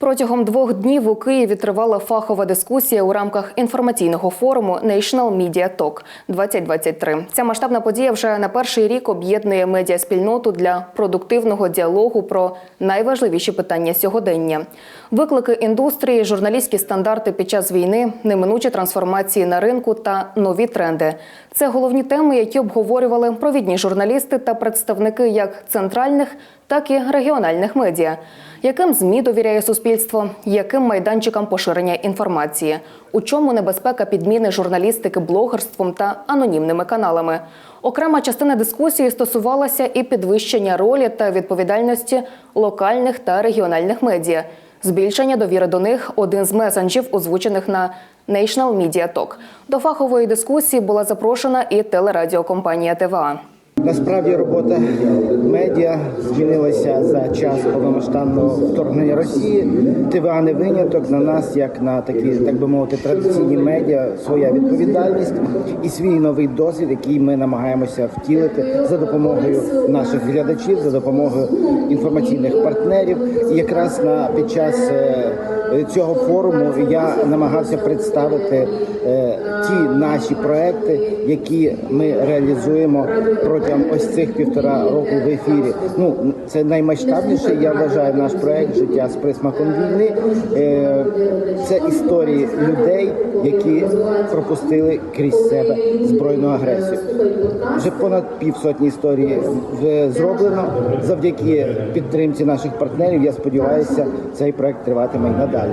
Протягом двох днів у Києві тривала фахова дискусія у рамках інформаційного форуму National Media Talk 2023. Ця масштабна подія вже на перший рік об'єднує медіаспільноту для продуктивного діалогу про найважливіші питання сьогодення. Виклики індустрії, журналістські стандарти під час війни, неминучі трансформації на ринку та нові тренди. Це головні теми, які обговорювали провідні журналісти та представники як центральних, так і регіональних медіа. Яким ЗМІ довіряє суспільство, яким майданчикам поширення інформації, у чому небезпека підміни журналістики блогерством та анонімними каналами. Окрема частина дискусії стосувалася і підвищення ролі та відповідальності локальних та регіональних медіа. Збільшення довіри до них один з месенджів, озвучених на National Media Talk. До фахової дискусії була запрошена і телерадіокомпанія ТВА. Насправді робота медіа змінилася за час повномасштабного вторгнення Росії. ТВА не виняток на нас, як на такі, так би мовити, традиційні медіа, своя відповідальність і свій новий досвід, який ми намагаємося втілити за допомогою наших глядачів, за допомогою інформаційних партнерів. І якраз на під час е, цього форуму я намагався представити е, ті наші проекти, які ми реалізуємо протягом ось цих півтора року в ефірі. Ну це наймасштабніший, я вважаю, наш проект життя з присмаком війни. Е, Це історії людей, які пропустили крізь себе збройну агресію. Вже понад півсотні історій в- зроблено завдяки підтримці наших партнерів. Я сподіваюся, цей проект триватиме й надалі.